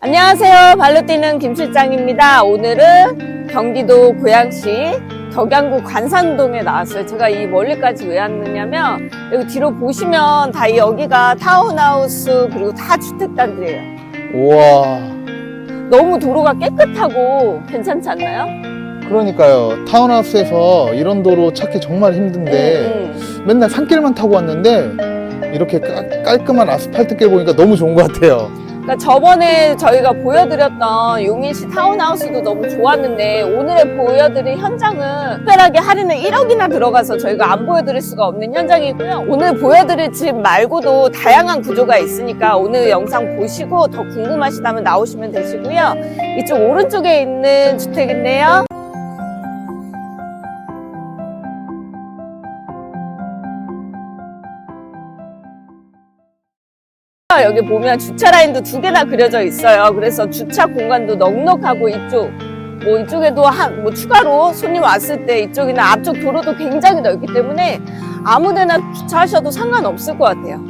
안녕하세요. 발로 뛰는 김 실장입니다. 오늘은 경기도 고양시 덕양구 관산동에 나왔어요. 제가 이 멀리까지 왜 왔느냐면 여기 뒤로 보시면 다 여기가 타운하우스 그리고 다 주택단지예요. 우와. 너무 도로가 깨끗하고 괜찮지 않나요? 그러니까요. 타운하우스에서 이런 도로 찾기 정말 힘든데 음, 음. 맨날 산길만 타고 왔는데 이렇게 깔- 깔끔한 아스팔트길 보니까 너무 좋은 것 같아요. 그러니까 저번에 저희가 보여드렸던 용인시 타운하우스도 너무 좋았는데 오늘에 보여드릴 현장은 특별하게 할인을 1억이나 들어가서 저희가 안 보여드릴 수가 없는 현장이고요. 오늘 보여드릴 집 말고도 다양한 구조가 있으니까 오늘 영상 보시고 더 궁금하시다면 나오시면 되시고요. 이쪽 오른쪽에 있는 주택인데요. 여기 보면 주차 라인도 두 개나 그려져 있어요. 그래서 주차 공간도 넉넉하고 이쪽 뭐 이쪽에도 한 뭐 추가로 손님 왔을 때 이쪽이나 앞쪽 도로도 굉장히 넓기 때문에 아무데나 주차하셔도 상관없을 것 같아요.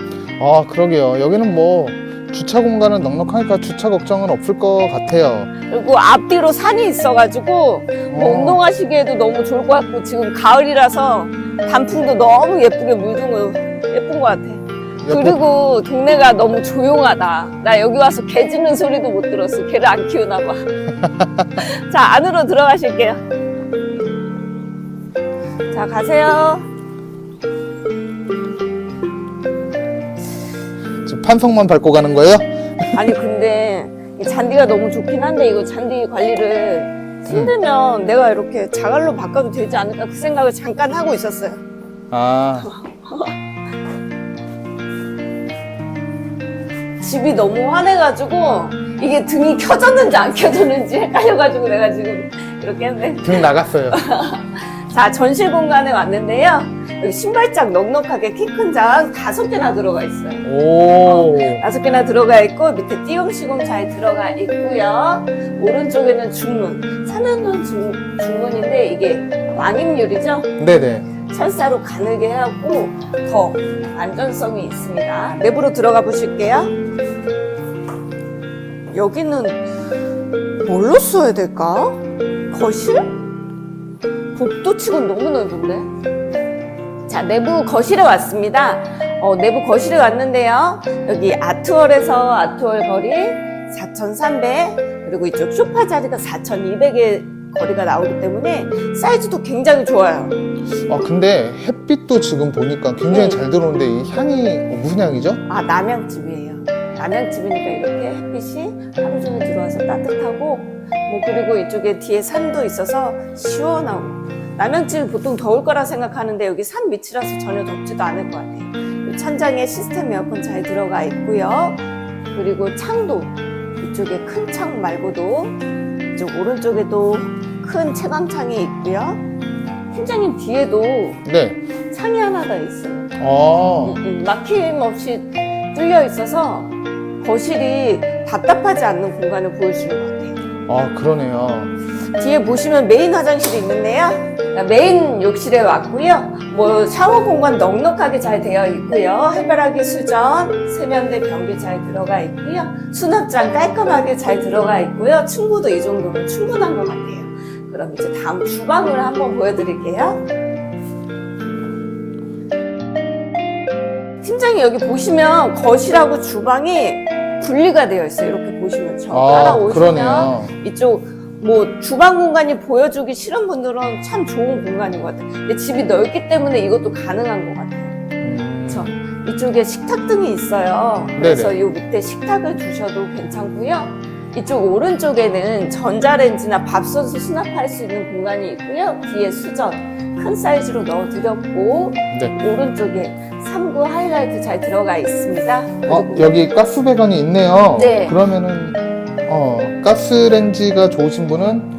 아, 그러게요. 여기는 뭐 주차 공간은 넉넉하니까 주차 걱정은 없을 것 같아요. 그리고 앞뒤로 산이 있어가지고 뭐 어. 운동하시기에도 너무 좋을 것 같고 지금 가을이라서 단풍도 너무 예쁘게 물든 거 예쁜 것 같아. 옆에 그리고 동네가 너무 조용하다. 나 여기 와서 개 짖는 소리도 못 들었어. 개를 안 키우나 봐. 자, 안으로 들어가실게요. 자, 가세요. 지금 판석만 밟고 가는 거예요? 아니, 근데 이 잔디가 너무 좋긴 한데 이거 잔디 관리를 힘들면 내가 이렇게 자갈로 바꿔도 되지 않을까 그 생각을 잠깐 하고 있었어요. 아, 집이 너무 환해가지고 이게 등이 켜졌는지 안 켜졌는지 헷갈려가지고 내가 지금 이렇게 했네. 등 나갔어요. 자, 전실 공간에 왔는데요. 여기 신발장 넉넉하게 키 큰 장 다섯 개나 들어가 있어요. 오. 다섯 개나 들어가 있고 밑에 띄움 시공 잘 들어가 있고요. 오른쪽에는 중문. 산현동 중, 중문인데 이게 왕입률이죠. 네네. 철사로 가늘게 하고 더 안전성이 있습니다. 내부로 들어가 보실게요. 여기는 뭘로 써야 될까? 거실? 복도치곤 너무 넓은데? 자, 내부 거실에 왔습니다. 어, 내부 거실에 왔는데요. 여기 아트월에서 아트월 거리 4,300, 그리고 이쪽 소파 자리가 4,200의 거리가 나오기 때문에 사이즈도 굉장히 좋아요. 아, 근데 햇빛도 지금 보니까 굉장히 네. 잘 들어오는데 이 향이 어, 무슨 향이죠? 아, 남양집이에요. 남양집이니까 이렇게 햇빛이 하루 종일 들어와서 따뜻하고, 뭐, 그리고 이쪽에 뒤에 산도 있어서 시원하고. 남양집이 보통 더울 거라 생각하는데 여기 산 밑이라서 전혀 덥지도 않을 것 같아요. 이 천장에 시스템 에어컨 잘 들어가 있고요. 그리고 창도 이쪽에 큰 창 말고도 이쪽 오른쪽에도 큰 채광창이 있고요. 팀장님 뒤에도 네. 창이 하나 더 있어요. 아, 음, 막힘 없이 뚫려 있어서 거실이 답답하지 않는 공간을 보여주는 것 같아요. 아, 그러네요. 뒤에 보시면 메인 화장실이 있는데요. 메인 욕실에 왔고요. 뭐 샤워 공간 넉넉하게 잘 되어 있고요. 해바라기 수전, 세면대 변기 잘 들어가 있고요. 수납장 깔끔하게 잘 들어가 있고요. 층고도 이 정도면 충분한 것 같아요. 그럼 이제 다음 주방을 한번 보여드릴게요. 팀장이 여기 보시면 거실하고 주방이 분리가 되어 있어요. 이렇게 보시면 저 아, 따라오시면 그러네요. 이쪽 뭐 주방 공간이 보여주기 싫은 분들은 참 좋은 공간인 것 같아요. 근데 집이 넓기 때문에 이것도 가능한 것 같아요. 음. 그렇죠. 이쪽에 식탁 등이 있어요. 그래서 네네. 이 밑에 식탁을 두셔도 괜찮고요. 이쪽 오른쪽에는 전자레인지나 밥솥을 수납할 수 있는 공간이 있고요. 뒤에 수전 큰 사이즈로 넣어드렸고 네. 오른쪽에 3구 하이라이트 잘 들어가 있습니다. 어, 그리고 여기 가스 배관이 있네요. 네. 그러면은 어, 가스렌지가 좋으신 분은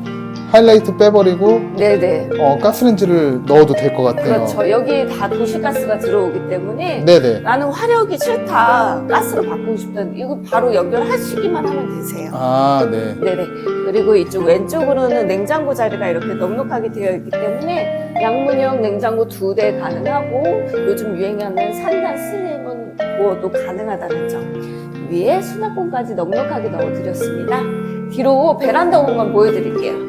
하이라이트 빼버리고 네네. 어, 가스렌지를 넣어도 될 것 같아요. 그렇죠. 여기 다 도시가스가 들어오기 때문에 네네. 나는 화력이 싫다. 가스로 바꾸고 싶다. 이거 바로 연결하시기만 하면 되세요. 아, 네. 네네. 그리고 이쪽 왼쪽으로는 냉장고 자리가 이렇게 넉넉하게 되어 있기 때문에 양문형 냉장고 두 대 가능하고 요즘 유행하는 3단 슬림은 부어도 가능하다는 점. 위에 수납공까지 넉넉하게 넣어드렸습니다. 뒤로 베란다 공간 보여드릴게요.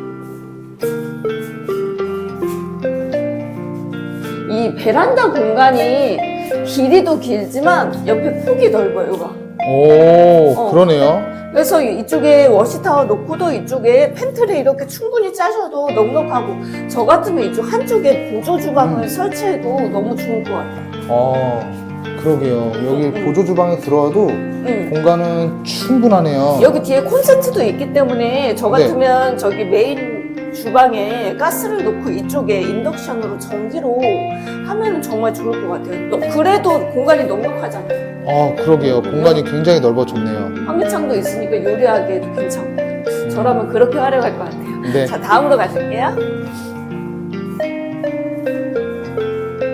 이 베란다 공간이 길이도 길지만 옆에 폭이 넓어요. 가 오, 어. 그러네요. 그래서 이쪽에 워시타워 놓고도 이쪽에 팬트리 이렇게 충분히 짜셔도 넉넉하고 저 같으면 이쪽 한쪽에 보조 주방을 음. 설치해도 너무 좋을 것 같아요. 어, 그러게요. 여기 음. 보조 주방에 들어와도 음. 공간은 충분하네요. 여기 뒤에 콘센트도 있기 때문에 저 네. 같으면 저기 메인 주방에 가스를 놓고 이쪽에 인덕션으로 전기로 하면 정말 좋을 것 같아요. 너- 그래도 공간이 넉넉하잖아요. 아, 그러게요. 공간이 굉장히 넓어졌네요. 환기창도 있으니까 요리하기에도 괜찮고. 저라면 그렇게 활용할 것 같아요. 네. 자, 다음으로 가실게요.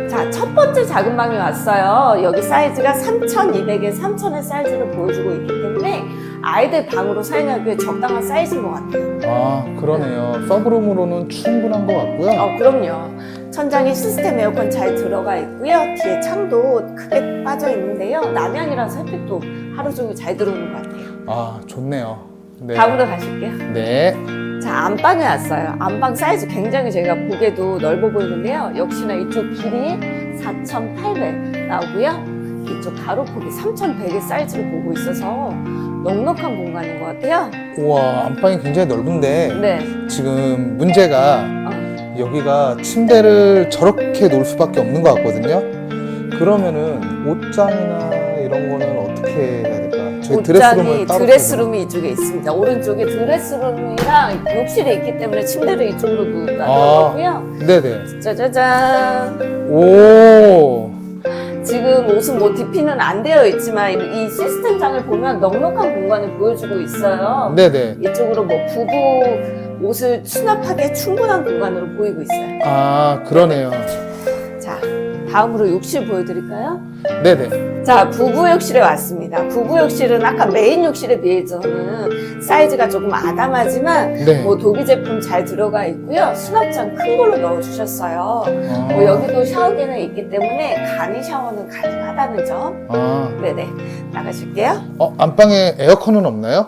자, 첫 번째 작은 방에 왔어요. 여기 사이즈가 3,200에 3,000의 사이즈를 보여주고 있기 때문에 아이들 방으로 사용하기에 적당한 사이즈인 것 같아요. 아, 그러네요. 서브룸으로는 충분한 것 같고요. 어, 그럼요. 천장에 시스템 에어컨 잘 들어가 있고요. 뒤에 창도 크게 빠져 있는데요. 남향이라서 햇빛도 하루 종일 잘 들어오는 것 같아요. 아, 좋네요. 네. 다음으로 가실게요. 네. 자, 안방에 왔어요. 안방 사이즈 굉장히 제가 보기에도 넓어 보이는데요. 역시나 이쪽 길이 4,800 나오고요. 이쪽 가로폭이 3,100의 사이즈를 보고 있어서 넉넉한 공간인 것 같아요. 우와, 안방이 굉장히 넓은데 네. 지금 문제가 어, 여기가 침대를 저렇게 놓을 수밖에 없는 것 같거든요. 그러면은 옷장이나 이런 거는 어떻게 해야 될까? 저희 옷장이 드레스룸을 따로 드레스룸이 이쪽에 있습니다. 오른쪽에 드레스룸이랑 욕실이 있기 때문에 침대를 이쪽으로 놓았고요. 아. 네네. 짜자잔. 오. 지금 옷은 뭐 DP는 안 되어 있지만 이- 이 시스템장을 보면 넉넉한 공간을 보여주고 있어요. 네네. 이쪽으로 뭐 부부 옷을 수납하기에 충분한 공간으로 보이고 있어요. 아 그러네요. 자, 다음으로 욕실 보여드릴까요? 네네. 자, 부부 욕실에 왔습니다. 부부 욕실은 아까 메인 욕실에 비해서는 사이즈가 조금 아담하지만 네. 뭐 도기 제품 잘 들어가 있고요. 수납장 큰 걸로 넣어주셨어요. 아, 뭐 여기도 샤워기는 있기 때문에 간이 샤워는 가능하다는 점. 아, 네네. 나가실게요. 어 안방에 에어컨은 없나요?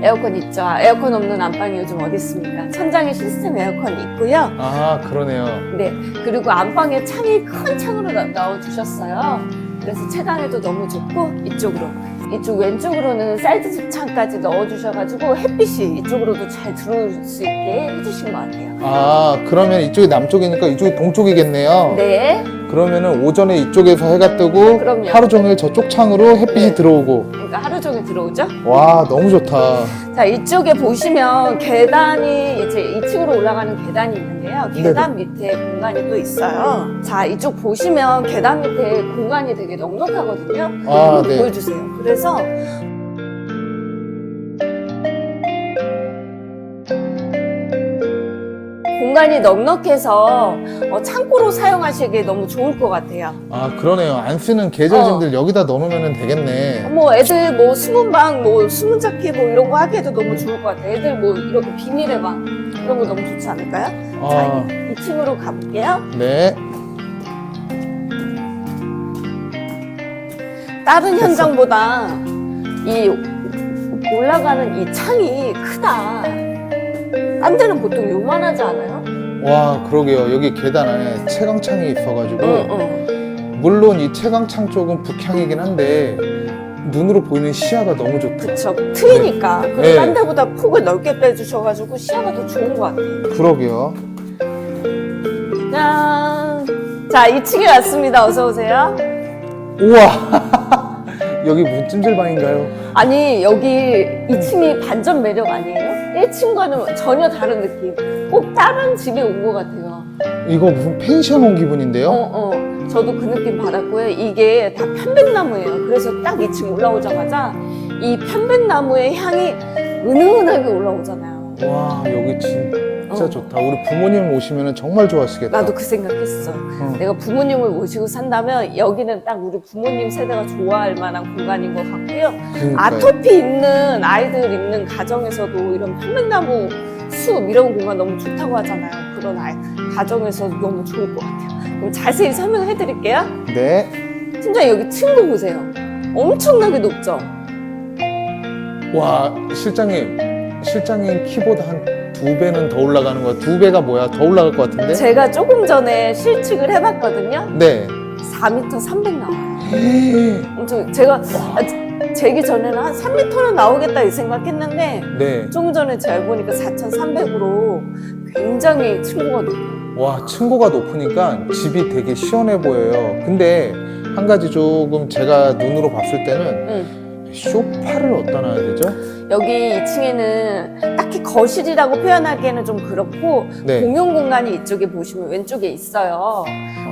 에어컨 있죠. 에어컨 없는 안방이 요즘 어디 있습니까? 천장에 시스템 에어컨 있고요. 아 그러네요. 네. 그리고 안방에 창이 큰 창으로 나- 넣어주셨어요. 그래서 채광에도 너무 좋고 이쪽으로 이쪽 왼쪽으로는 사이드 창까지 넣어주셔가지고 햇빛이 이쪽으로도 잘 들어올 수 있게 해주신 것 같아요. 아 그러면 이쪽이 남쪽이니까 이쪽이 동쪽이겠네요. 네. 그러면은 오전에 이쪽에서 해가 뜨고 그럼요. 하루 종일 저쪽 창으로 햇빛이 네. 들어오고 그러니까 하루 종일 들어오죠. 와 너무 좋다. 자, 이쪽에 보시면 계단이 이제 2층으로 올라가는 계단이 있는데요. 계단 밑에 공간이 또 있어요. 자, 이쪽 보시면 계단 밑에 공간이 되게 넉넉하거든요. 아, 한번 네. 보여주세요. 그래서 공간이 넉넉해서 어, 창고로 사용하시기에 너무 좋을 것 같아요. 아 그러네요. 안 쓰는 계절짐들 여기다 넣어놓으면 되겠네. 뭐 애들 뭐 수문방 뭐 수문 잡기 뭐 이런 거 하기에도 너무 좋을 것 같아요. 애들 뭐 이렇게 비닐의 방 이런 거 너무 좋지 않을까요? 아 자, 2층으로 가볼게요. 네. 다른 현장보다 이 올라가는 이 창이 크다. 딴 데는 보통 요만하지 않아요? 와 그러게요. 여기 계단 안에 채광창이 있어가지고 응, 응. 물론 이 채광창 쪽은 북향이긴 한데 눈으로 보이는 시야가 너무 좋다. 그쵸. 트이니까. 그리고 네. 딴 데보다 폭을 넓게 빼주셔가지고 시야가 더 좋은 것 같아요. 그러게요. 짠! 자, 2층에 왔습니다. 어서 오세요. 우와 여기 무슨 찜질방인가요? 아니, 여기 2층이 반전 매력 아니에요? 1층과는 전혀 다른 느낌. 꼭 다른 집에 온 것 같아요. 이거 무슨 펜션 온 기분인데요? 어, 어. 저도 그 느낌 받았고요. 이게 다 편백나무예요. 그래서 딱 2층 올라오자마자 이 편백나무의 향이 은은하게 올라오잖아요. 와 여기 진짜 어. 좋다. 우리 부모님 오시면 정말 좋아하시겠다. 나도 그 생각했어. 응. 내가 부모님을 모시고 산다면 여기는 딱 우리 부모님 세대가 좋아할 만한 공간인 것 같고요. 그러니까요. 아토피 있는 아이들 있는 가정에서도 이런 편백나무 숲 이런 공간 너무 좋다고 하잖아요. 그런 아이, 가정에서 너무 좋을 것 같아요. 그럼 자세히 설명해 드릴게요. 네. 팀장님 여기 층도 보세요. 엄청나게 높죠? 와 실장님 실장님 키보드 한 두 배는 더 올라가는 거야 두 배가 뭐야 더 올라갈 것 같은데 제가 조금 전에 실측을 해봤거든요. 네 4m 300 나와요. 엄청 제가 아, 재기 전에는 한 3m는 나오겠다 이 생각했는데 네. 조금 전에 잘 보니까 4,300으로 굉장히 층고가 높아요. 와 층고가 높으니까 집이 되게 시원해 보여요 근데 한 가지 조금 제가 눈으로 봤을 때는 응. 쇼파를 어디다 놔야 되죠? 여기 2층에는 딱히 거실이라고 표현하기에는 좀 그렇고 네. 공용 공간이 이쪽에 보시면 왼쪽에 있어요.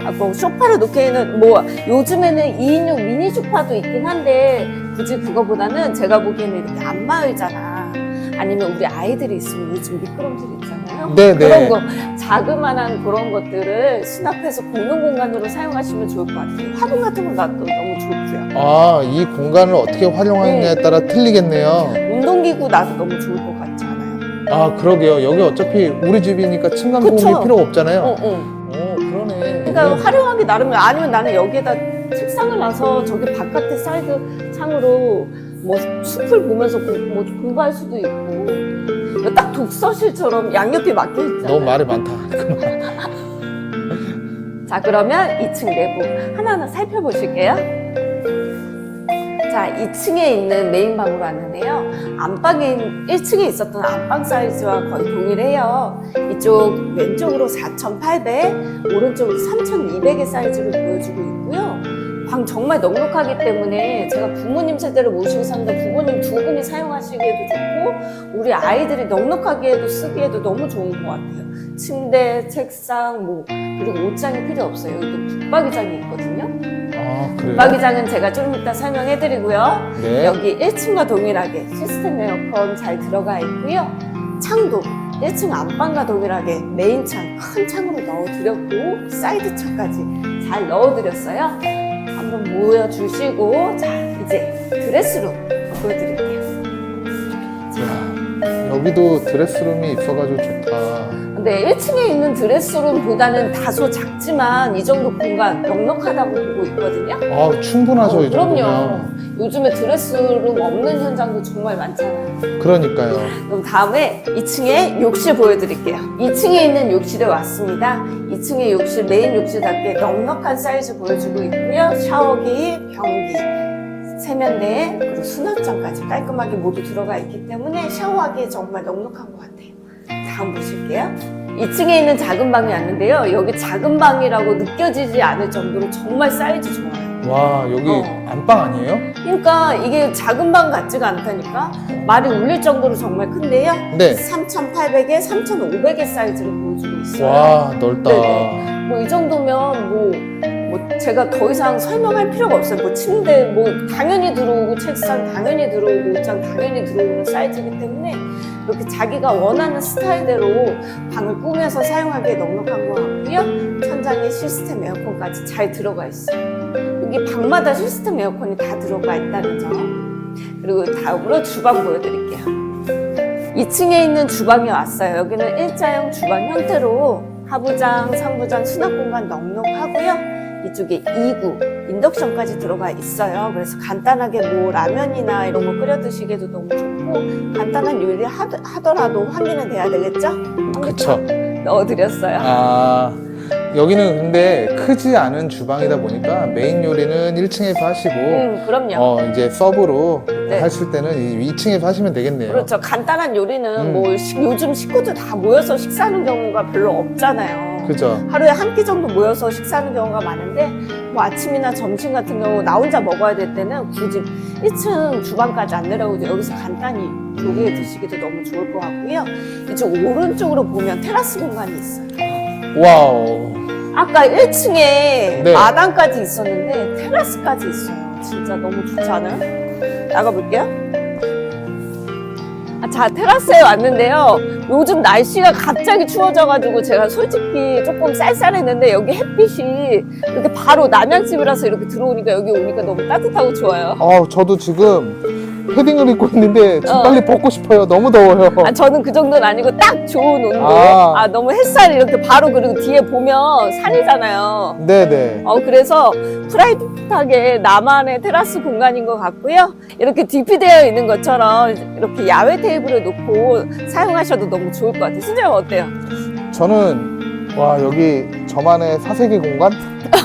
아, 뭐 소파를 놓기에는 뭐 요즘에는 2인용 미니 소파도 있긴 한데 굳이 그거보다는 제가 보기에는 이렇게 안마 의자나 아니면 우리 아이들이 있으면 요즘 미끄럼틀 있잖아요. 네, 네. 그런 거 자그마한 그런 것들을 수납해서 공용 공간으로 사용하시면 좋을 것 같아요. 화분 같은 거 놔도 너무 좋고요. 아, 이 공간을 어떻게 활용하느냐에 네. 따라 틀리겠네요. 운동기구 놔도 너무 좋을 것 같지 않아요? 아, 그러게요. 여기 어차피 우리 집이니까 층간 그쵸. 도움이 필요가 없잖아요. 어, 어. 오, 그러네. 그러니까 활용하기 나름이야. 아니면 나는 여기에다 책상을 놔서 저기 바깥에 사이드 창으로 뭐 숲을 보면서 공, 뭐 공부할 수도 있고 딱 독서실처럼 양옆에 막혀 있잖아. 너무 말이 많다. 자 그러면 2층 내부 하나하나 살펴보실게요. 자 2층에 있는 메인 방으로 왔는데요. 안방에 1층에 있었던 안방 사이즈와 거의 동일해요. 이쪽 왼쪽으로 4,800, 오른쪽으로 3,200의 사이즈를 보여주고 있고요. 방 정말 넉넉하기 때문에 제가 부모님 세대를 모시고 사는데 부모님 두 분이 사용하시기에도 좋고 우리 아이들이 넉넉하기에도 쓰기에도 너무 좋은 것 같아요. 침대, 책상, 뭐 그리고 옷장이 필요 없어요. 여기 붙박이장이 있거든요. 아, 그래요? 붙박이장은 제가 좀 이따 설명해드리고요. 네. 여기 1층과 동일하게 시스템 에어컨 잘 들어가 있고요. 창도 1층 안방과 동일하게 메인 창, 큰 창으로 넣어드렸고 사이드 창까지 잘 넣어드렸어요. 한번 모여주시고 자 이제 드레스룸 보여드릴게요. 이야, 여기도 드레스룸이 있어가지고 좋다. 근데 1층에 있는 드레스룸보다는 다소 작지만 이 정도 공간 넉넉하다고 보고 있거든요. 아, 충분하죠, 어, 이 정도면. 그럼요. 요즘에 드레스룸 없는 현장도 정말 많잖아요. 그러니까요. 그럼 다음에 2층에 욕실 보여드릴게요. 2층에 있는 욕실에 왔습니다. 2층의 욕실, 메인 욕실답게 넉넉한 사이즈 보여주고 있고요. 샤워기, 변기, 세면대, 그리고 수납장까지 깔끔하게 모두 들어가 있기 때문에 샤워하기에 정말 넉넉한 것 같아요. 다음 보실게요. 2층에 있는 작은 방이 왔는데요. 여기 작은 방이라고 느껴지지 않을 정도로 정말 사이즈 좋아요. 와, 여기 어. 안방 아니에요? 그러니까 이게 작은 방 같지가 않다니까 말이 울릴 정도로 정말 큰데요. 네. 3,800에 3,500의 사이즈를 보여주고 있어요. 와, 넓다. 네네. 뭐 이 정도면 뭐, 뭐 제가 더 이상 설명할 필요가 없어요. 뭐 침대 뭐 당연히 들어오고 책상 당연히 들어오고 옷장 당연히 들어오는 사이즈이기 때문에 이렇게 자기가 원하는 스타일대로 방을 꾸며서 사용하기에 넉넉한 것 같고요. 천장에 시스템 에어컨까지 잘 들어가 있어요. 여기 방마다 시스템 에어컨이 다 들어가 있다는 점. 그리고 다음으로 주방 보여드릴게요. 2층에 있는 주방에 왔어요. 여기는 일자형 주방 형태로 하부장, 상부장, 수납 공간 넉넉하고요. 이쪽에 2구, 인덕션까지 들어가 있어요. 그래서 간단하게 뭐 라면이나 이런 거 끓여 드시기에도 너무 좋고 간단한 요리 하, 하더라도 환기는 돼야 되겠죠? 그쵸. 넣어드렸어요. 아, 여기는 근데 크지 않은 주방이다 보니까 메인 요리는 1층에서 하시고, 음, 그럼요. 어, 이제 서브로 네. 하실 때는 이 2층에서 하시면 되겠네요. 그렇죠. 간단한 요리는 음. 뭐 시- 요즘 식구들 다 모여서 식사하는 경우가 별로 없잖아요. 그죠? 하루에 한 끼 정도 모여서 식사하는 경우가 많은데 뭐 아침이나 점심 같은 경우 나 혼자 먹어야 될 때는 굳이 1층 주방까지 안 내려오고 여기서 간단히 요리해 드시기도 너무 좋을 것 같고요. 이쪽 오른쪽으로 보면 테라스 공간이 있어요. 와우. 아까 1층에 네. 마당까지 있었는데 테라스까지 있어요. 진짜 너무 좋지 않아요? 나가볼게요. 아, 자, 테라스에 왔는데요. 요즘 날씨가 갑자기 추워져가지고 제가 솔직히 조금 쌀쌀했는데 여기 햇빛이 이렇게 바로 남양집이라서 이렇게 들어오니까 여기 오니까 너무 따뜻하고 좋아요. 어, 저도 지금 패딩을 입고 있는데 좀 어. 빨리 벗고 싶어요. 너무 더워요. 아, 저는 그 정도는 아니고 딱 좋은 온도. 아. 아, 너무 햇살이 이렇게 바로 그리고 뒤에 보면 산이잖아요. 네네. 어, 그래서 프라이빗하게 나만의 테라스 공간인 것 같고요. 이렇게 디피되어 있는 것처럼 이렇게 야외 테이블을 놓고 사용하셔도 너무 좋을 것 같아요. 순정님 어때요? 저는 와 여기 저만의 사색의 공간,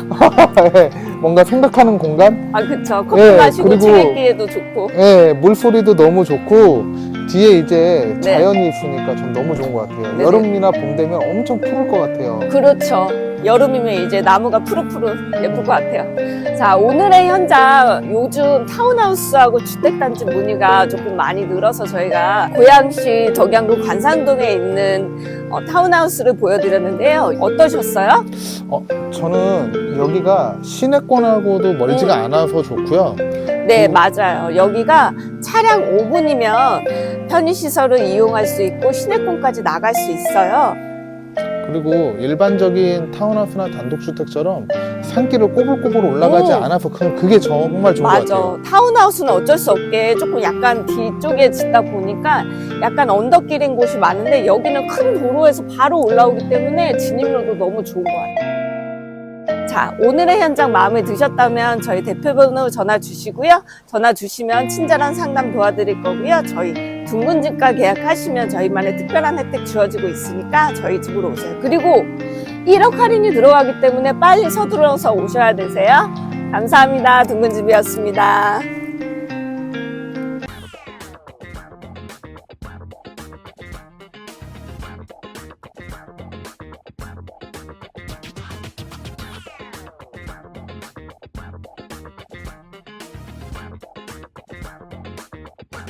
예, 뭔가 생각하는 공간, 아, 그쵸. 커피 네, 마시고 그리고- 책 읽기에도 좋고. 예, 물소리도 너무 좋고 뒤에 이제 네. 자연이 있으니까 전 너무 좋은 것 같아요. 네네. 여름이나 봄 되면 엄청 푸를 것 같아요. 그렇죠. 여름이면 이제 나무가 푸르푸르 예쁠 것 같아요. 자, 오늘의 현장 요즘 타운하우스하고 주택단지 문의가 조금 많이 늘어서 저희가 고양시 덕양구 관산동에 있는 어, 타운하우스를 보여드렸는데요. 어떠셨어요? 저는 여기가 시내권하고도 멀지가 음. 않아서 좋고요. 네, 음. 맞아요. 여기가 차량 5분이면 편의시설을 이용할 수 있고 시내권까지 나갈 수 있어요. 그리고 일반적인 타운하우스나 단독주택처럼 산길을 꼬불꼬불 올라가지 오. 않아서 그- 그게 정말 좋은 것 맞아. 같아요. 타운하우스는 어쩔 수 없게 조금 약간 뒤쪽에 짓다 보니까 약간 언덕길인 곳이 많은데 여기는 큰 도로에서 바로 올라오기 때문에 진입로도 너무 좋은 것 같아요. 자, 오늘의 현장 마음에 드셨다면 저희 대표번호 전화 주시고요. 전화 주시면 친절한 상담 도와드릴 거고요. 저희 둥근 집과 계약하시면 저희만의 특별한 혜택 주어지고 있으니까 저희 집으로 오세요. 그리고 1억 할인이 들어가기 때문에 빨리 서둘러서 오셔야 되세요. 감사합니다. 둥근 집이었습니다.